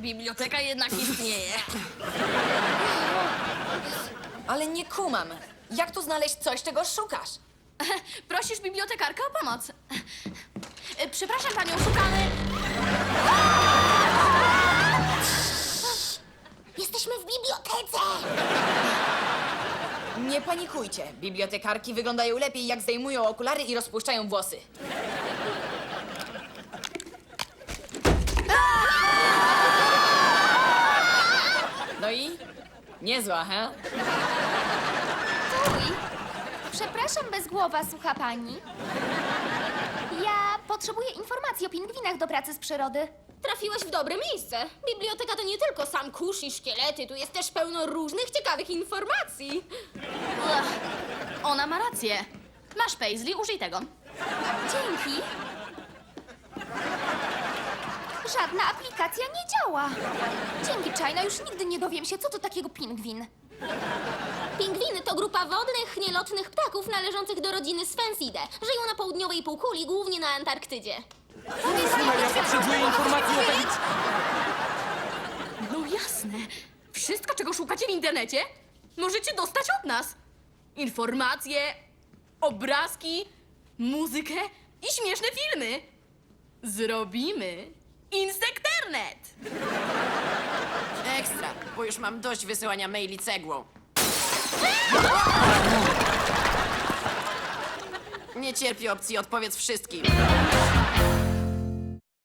biblioteka jednak istnieje. Ale nie kumam. Jak tu znaleźć coś, czego szukasz? Prosisz bibliotekarkę o pomoc. E, Przepraszam panią, szukamy... Jesteśmy w bibliotece! Nie panikujcie. Bibliotekarki wyglądają lepiej, jak zdejmują okulary i rozpuszczają włosy. No i? Niezła, he? Uj, przepraszam, bezgłowa, słucha pani. Ja potrzebuję informacji o pingwinach do pracy z przyrody. Trafiłaś w dobre miejsce. Biblioteka to nie tylko sam kurz i szkielety, tu jest też pełno różnych ciekawych informacji. Ugh, Ona ma rację. Masz Paisley, użyj tego. Dzięki. Żadna aplikacja nie działa. Dzięki, China, już nigdy nie dowiem się, co to takiego pingwin. Pingwiny to grupa wodnych, nielotnych ptaków należących do rodziny Sphenside. Żyją na południowej półkuli, głównie na Antarktydzie. Ja potrzebuję informacji o tej... No jasne. Wszystko, czego szukacie w internecie, możecie dostać od nas. Informacje, obrazki, muzykę i śmieszne filmy. Zrobimy Insekternet! Ekstra, bo już mam dość wysyłania maili cegłą. Nie cierpię opcji odpowiedz wszystkim.